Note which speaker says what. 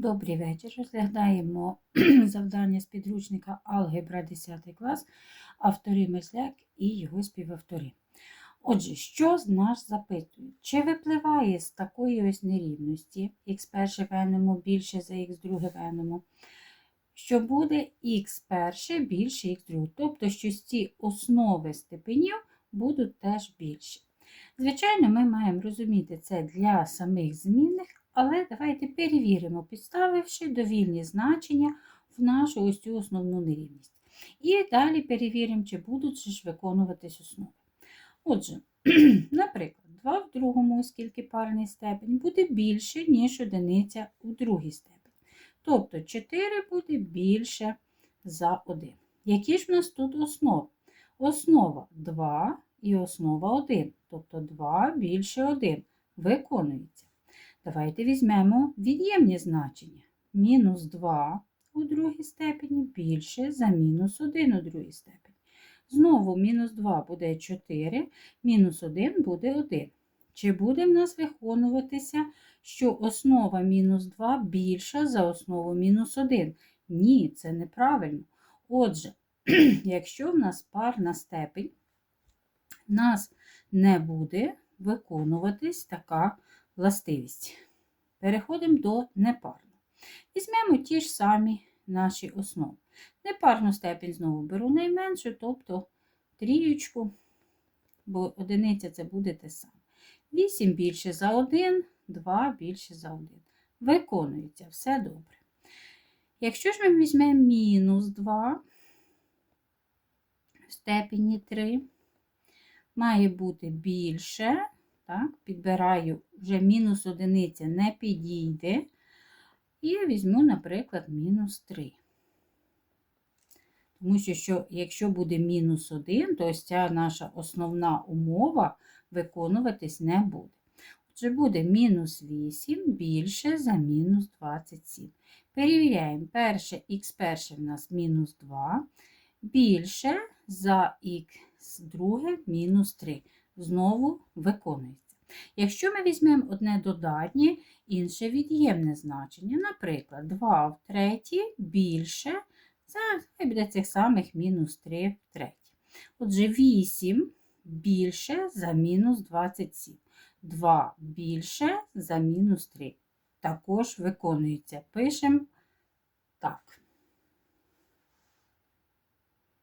Speaker 1: Добрий вечір. Розглядаємо завдання з підручника Алгебра 10 клас, автори Месляк і його співавтори. Отже, що з нас запитують? Чи випливає з такої ось нерівності х перше в n більше за х друге в n, що буде х перше більше х друге. Тобто, що ці основи степенів будуть теж більші. Звичайно, ми маємо розуміти це для самих змінних, але давайте перевіримо, підставивши довільні значення в нашу ось цю основну нерівність. І далі перевіримо, чи будуть ж виконуватись основи. Отже, наприклад, 2 в другому, оскільки парний степень, буде більше, ніж одиниця у другій степені. Тобто 4 буде більше за 1. Які ж в нас тут основи? Основа 2 і основа 1, тобто 2 більше 1 виконується. Давайте візьмемо від'ємні значення. Мінус 2 у другій степені більше за мінус 1 у другій степені. Знову мінус 2 буде 4, мінус 1 буде 1. Чи буде в нас виконуватися, що основа мінус 2 більша за основу мінус 1? Ні, це неправильно. Отже, якщо в нас парна степень, в нас не буде виконуватись така властивість. Переходимо до непарного. Візьмемо ті ж самі наші основи. Непарну степень знову беру найменшу, тобто трієчку, бо одиниця це буде те саме. 8 більше за 1, 2 більше за 1. Виконується, все добре. Якщо ж ми візьмемо мінус 2 в степені 3, має бути більше. Так, Підбираю вже мінус одиниця не підійде. І візьму, наприклад, мінус 3. Тому що, що якщо буде мінус 1, то ось ця наша основна умова виконуватись не буде. Отже, буде мінус 8 більше за мінус 27. Перевіряємо, перше х перше в нас мінус 2, більше за х друге мінус 3. Знову виконується. Якщо ми візьмемо одне додатнє, інше від'ємне значення, наприклад, 2 в третій більше хай буде цих самих мінус 3 в третій. Отже, 8 більше за мінус 27. 2 більше за мінус 3. Також виконується. Пишемо так.